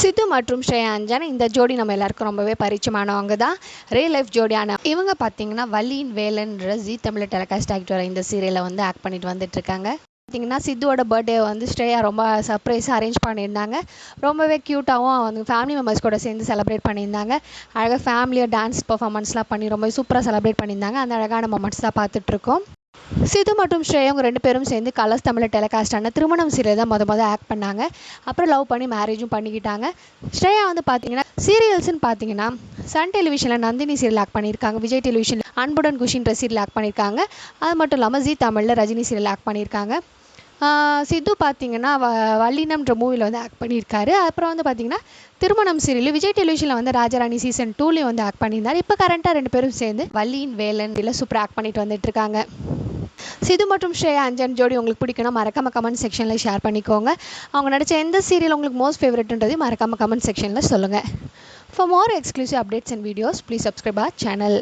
சித்து மற்றும் ஸ்ரேயா அஞ்சன் இந்த ஜோடி நம்ம எல்லாருக்கும் ரொம்பவே பரிச்சயமானவங்க தான். ரியல் லைஃப் ஜோடியான இவங்க பார்த்தீங்கன்னா வலியின் வேலன்ற ஜி தமிழ் டெலகாஸ்ட் ஆக்டர் வர இந்த சீரியலில் வந்து ஆக்ட் பண்ணிட்டு வந்துட்டு இருக்காங்க பார்த்தீங்கன்னா சித்துவோட பர்த்டே வந்து ஸ்ரேயா ரொம்ப சர்ப்ரைஸாக அரேஞ்ச் பண்ணியிருந்தாங்க. ரொம்பவே க்யூட்டாகவும் வந்து ஃபேமிலி மெம்பர்ஸ் கூட சேர்ந்து செலிப்ரேட் பண்ணியிருந்தாங்க. அழகாக ஃபேமிலியாக டான்ஸ் பர்ஃபார்மன்ஸ்லாம் பண்ணி ரொம்ப சூப்பராக செலிப்ரேட் பண்ணியிருந்தாங்க. அந்த அழகான மொமெண்ட்ஸ் தான் பார்த்துட்ருக்கோம் சிது மற்றும் ஸ்ரேயா அவங்க ரெண்டு பேரும் சேர்ந்து கலர்ஸ் தமிழ் டெலிகாஸ்டான ஆன திருமணம் சீரியல் தான் மொதல் மொதல் ஆக்ட் பண்ணாங்க. அப்புறம் லவ் பண்ணி மேரேஜும் பண்ணிக்கிட்டாங்க. ஸ்ரேயா வந்து பார்த்தீங்கன்னா சீரியல்ஸ்னு பார்த்தீங்கன்னா சன் டெலிவிஷனில் நந்தினி சீரியல் ஆக்ட் பண்ணியிருக்காங்க விஜய் டெலிவிஷனில் அன்புடன் குஷின்ற சீரியல் ஆக்ட் பண்ணியிருக்காங்க. அது மட்டும் இல்லாமல் ஜி தமிழில் ரஜினி சீரியல் ஆக்ட் பண்ணியிருக்காங்க. சித்து பார்த்தீங்கன்னா வ வல்லினம்ன்ற மூவியில் வந்து ஆக்ட் பண்ணியிருக்காரு. அப்புறம் வந்து பார்த்தீங்கன்னா திருமணம் சீரியல் விஜய் டெலிவிஷனில் வந்து ராஜராணி சீசன் டூலேயும் வந்து ஆக்ட் பண்ணியிருந்தார். இப்போ கரண்ட்டாக ரெண்டு பேரும் சேர்ந்து வள்ளியின் வேலன் இதில் சூப்பராக ஆக்ட் பண்ணிட்டு வந்துட்டு இருக்காங்க. சிது மற்றும் ஸ்ரேயா அஞ்சன் ஜோடி உங்களுக்கு பிடிக்கணும். மறக்காம கமெண்ட் செக்ஷனில் ஷேர் பண்ணிக்கோங்க. அவங்க நடித்த எந்த சீரியல் உங்களுக்கு மோஸ்ட் ஃபேவரட்ன்றதையும் மறக்காம கமெண்ட் செக்ஷனில் சொல்லுங்கள் for more exclusive updates and videos please subscribe our channel